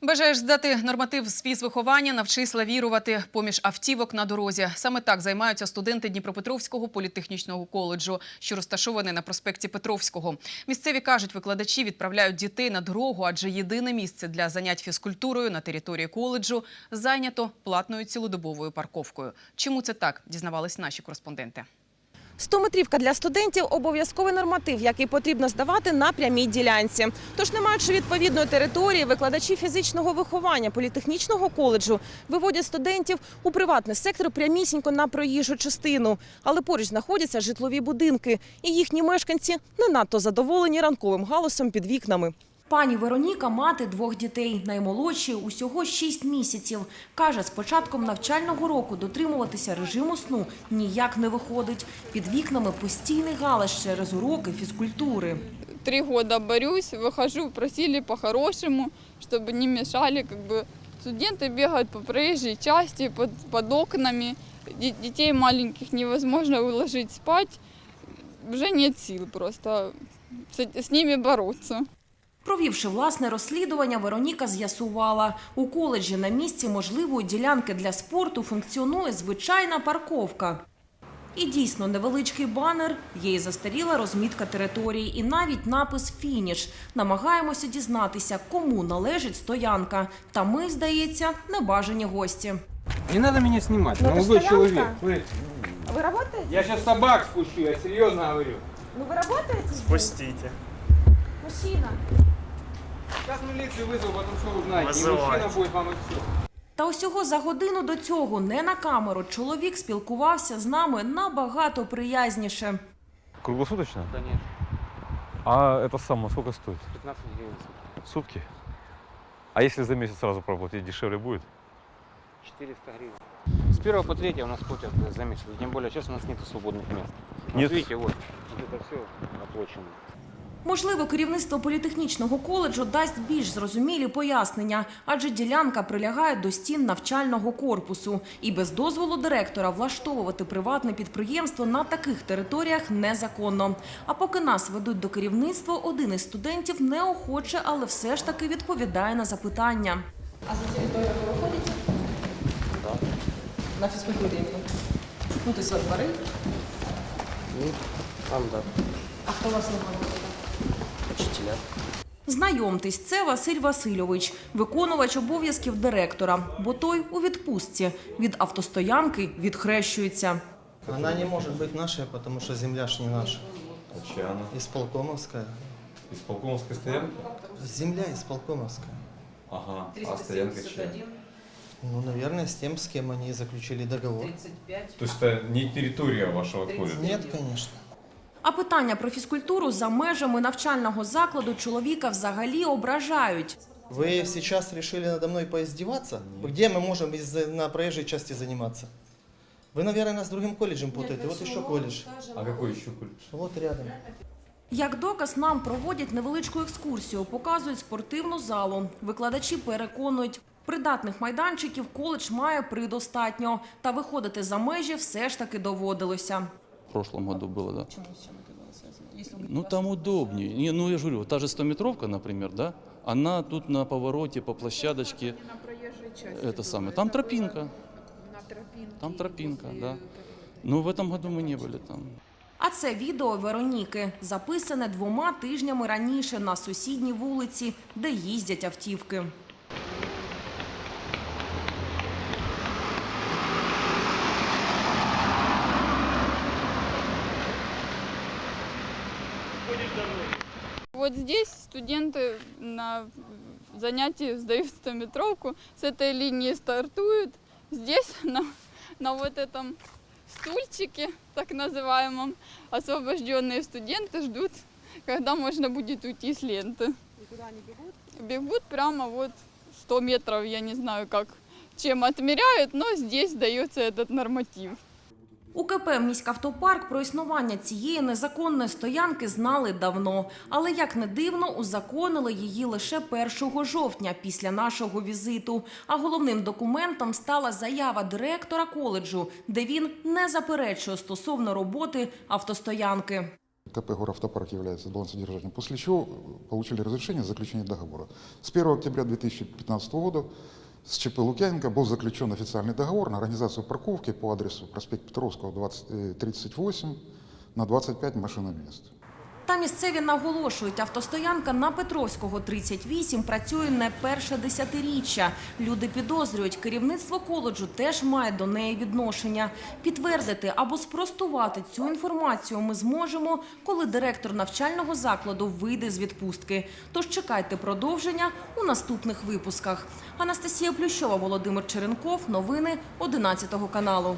Бажаєш здати норматив з фізвиховання, навчись лавірувати поміж автівок на дорозі. Саме так займаються студенти Дніпропетровського політехнічного коледжу, що розташований на проспекті Петровського. Місцеві кажуть, викладачі відправляють дітей на дорогу, адже єдине місце для занять фізкультурою на території коледжу зайнято платною цілодобовою парковкою. Чому це так? Дізнавались наші кореспонденти. 100-метрівка для студентів – обов'язковий норматив, який потрібно здавати на прямій ділянці. Тож, не маючи відповідної території, викладачі фізичного виховання політехнічного коледжу виводять студентів у приватний сектор прямісінько на проїжджу частину. Але поруч знаходяться житлові будинки, і їхні мешканці не надто задоволені ранковим галасом під вікнами. Пані Вероніка – мати двох дітей. Наймолодшій усього 6 місяців. Каже, з початком навчального року дотримуватися режиму сну ніяк не виходить. Під вікнами постійний галас через уроки фізкультури. три года борюсь, выхожу, просили по-хорошему, чтобы не мешали, как бы студенты бегают по проезжей части, под, под окнами, Де- детей маленьких невозможно уложить спать, уже нет сил просто с, с ними бороться. Провівши власне розслідування, Вероніка з'ясувала, у коледжі на місці можливої ділянки для спорту функціонує звичайна парковка. І дійсно невеличкий банер, є і застаріла розмітка території, і навіть напис «Фініш». Намагаємося дізнатися, кому належить стоянка. Та ми, здається, небажані гості. Не надо меня снимать, Ну, это молодой стоянка. человек. Працюєте? Я сейчас собак спущу, я серьезно говорю. Ну ви працюєте? Пустите. Мужчина. Сейчас милицию вызову, потом все узнаете. И Вызывайте. мужчина будет вам и все. Та усього за годину до цього, не на камеру, чоловік спілкувався з нами набагато приязніше. Круглосуточно? Конечно. А это самое сколько стоит? 15 гривен. Сутки? А если за месяц сразу проплатить, дешевле будет? 400 гривен. С 1 по 3 у нас платят за месяц. Тем более сейчас у нас нет свободных мест. Вот Нет? видите, вот, вот это все оплачено. Можливо, керівництво політехнічного коледжу дасть більш зрозумілі пояснення, адже ділянка прилягає до стін навчального корпусу. І без дозволу директора влаштовувати приватне підприємство на таких територіях незаконно. А поки нас ведуть до керівництва, один із студентів неохоче, але все ж таки відповідає на запитання. А за територію ви виходите? Так. На фізкультурі іменно? Ну, ти свої двори. Там, да, А хто вас не учителя. Знайомтесь, це Василь Васильович, виконувач обов'язків директора, бо той у відпустці. Від автостоянки відхрещується. Она не может быть нашей, потому что земля ж не наша. А чья она? Исполкомовская. Из полковской стоянки? Земля исполкомовская. Ага. А стоянка чья? Ну, наверное, с тем, с кем они заключили договор. То есть это не территория вашего колледжа? Нет, конечно. А питання про фізкультуру за межами навчального закладу чоловіка взагалі ображають. Вы сейчас решили надо мной поиздеваться? Где мы можем из- на проезжей части заниматься? Вы, наверное, нас с другим колледжем путаете. Вот еще колледж. А какой еще колледж? Вот рядом. Як доказ нам проводять невеличку екскурсію, показують спортивну залу. Викладачі переконують, придатних майданчиків коледж має предостатньо. Та виходити за межі все ж таки доводилося. В прошлом году было, да. Ну, там удобнее. Не, ну, я же говорю, та же 100-метровка, например, да, она тут на повороте по площадочке, это самое, там тропинка. Там тропинка, да. Но в этом году мы не были там. А це відео Вероніки, записане двома тижнями раніше на сусідній вулиці, де їздять автівки. Вот здесь студенты на занятии сдают 100-метровку, с этой линии стартуют, здесь на, на вот этом стульчике, так называемом, освобожденные студенты ждут, когда можно будет уйти с ленты. И куда они бегут? Бегут прямо вот 100 метров, я не знаю как, чем отмеряют, но здесь дается этот норматив. У КП «Міськавтопарк» про існування цієї незаконної стоянки знали давно. Але, як не дивно, узаконили її лише 1 жовтня після нашого візиту. А головним документом стала заява директора коледжу, де він не заперечує стосовно роботи автостоянки. КП «Горавтопарк» является балансодержателем, после чего получили разрешение на заключение договора. С 1 октября 2015 года с ЧП Лукьяненко был заключен официальный договор на организацию парковки по адресу проспект Петровского, 20, э, 38 на 25 машиномест. Та місцеві наголошують, автостоянка на Петровського 38 працює не перше десятиріччя. Люди підозрюють, керівництво коледжу теж має до неї відношення. Підтвердити або спростувати цю інформацію ми зможемо, коли директор навчального закладу вийде з відпустки. Тож чекайте продовження у наступних випусках. Анастасія Плющова, Володимир Черенков. Новини 11 каналу.